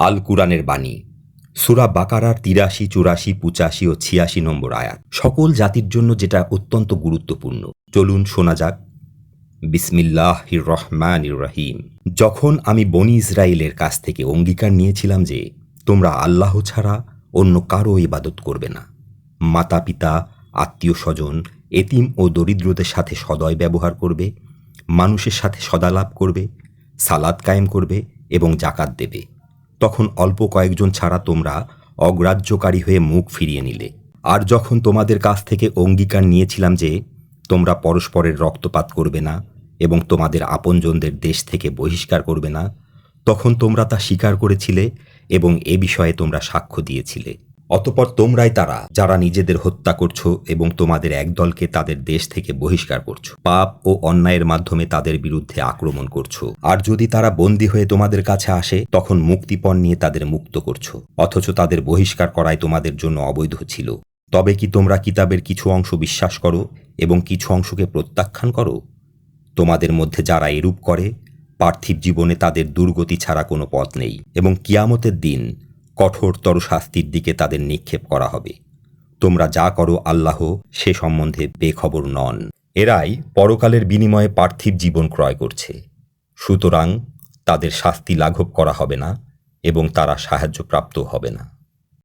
আল কুরআনের বাণী। সুরা বাকারার তিরাশি, চুরাশি, পঁচাশি ও ছিয়াশি নম্বর আয়াত। সকল জাতির জন্য যেটা অত্যন্ত গুরুত্বপূর্ণ। চলুন শোনা যাক। বিসমিল্লাহ রহমান রহিম। যখন আমি বনি ইসরায়েলের কাছ থেকে অঙ্গীকার নিয়েছিলাম যে, তোমরা আল্লাহ ছাড়া অন্য কারও ইবাদত করবে না। মাতা পিতা আত্মীয় স্বজন এতিম ও দরিদ্রদের সাথে সদয় ব্যবহার করবে, মানুষের সাথে সদালাপ করবে সালাদ কায়েম করবে এবং জাকাত দেবে। তখন অল্প কয়েকজন ছাড়া তোমরা অগ্রাহ্যকারী হয়ে মুখ ফিরিয়ে নিলে। আর যখন তোমাদের কাছ থেকে অঙ্গীকার নিয়েছিলাম যে, তোমরা পরস্পরের রক্তপাত করবে না এবং তোমাদের আপনজনদের দেশ থেকে বহিষ্কার করবে না, তখন তোমরা তা স্বীকার করেছিলে এবং এ বিষয়ে তোমরা সাক্ষ্য দিয়েছিলে। অতপর তোমরাই তারা, যারা নিজেদের হত্যা করছ এবং তোমাদের একদলকে তাদের দেশ থেকে বহিষ্কার করছ। পাপ ও অন্যায়ের মাধ্যমে তাদের বিরুদ্ধে আক্রমণ করছ। আর যদি তারা বন্দী হয়ে তোমাদের কাছে আসে, তখন মুক্তিপণ নিয়ে তাদের মুক্ত করছ। অথচ তাদের বহিষ্কার করাই তোমাদের জন্য অবৈধ ছিল। তবে কি তোমরা কিতাবের কিছু অংশ বিশ্বাস করো এবং কিছু অংশকে প্রত্যাখ্যান করো? তোমাদের মধ্যে যারা এরূপ করে, পার্থিব জীবনে তাদের দুর্গতি ছাড়া কোনো পথ নেই। এবং কিয়ামতের দিন কঠোরতর শাস্তির দিকে তাদের নিক্ষেপ করা হবে। তোমরা যা করো আল্লাহ, সে সম্বন্ধে বেখবর নন। এরাই পরকালের বিনিময়ে পার্থিব জীবন ক্রয় করছে। সুতরাং তাদের শাস্তি লাঘব করা হবে না এবং তারা সাহায্যপ্রাপ্ত হবে না।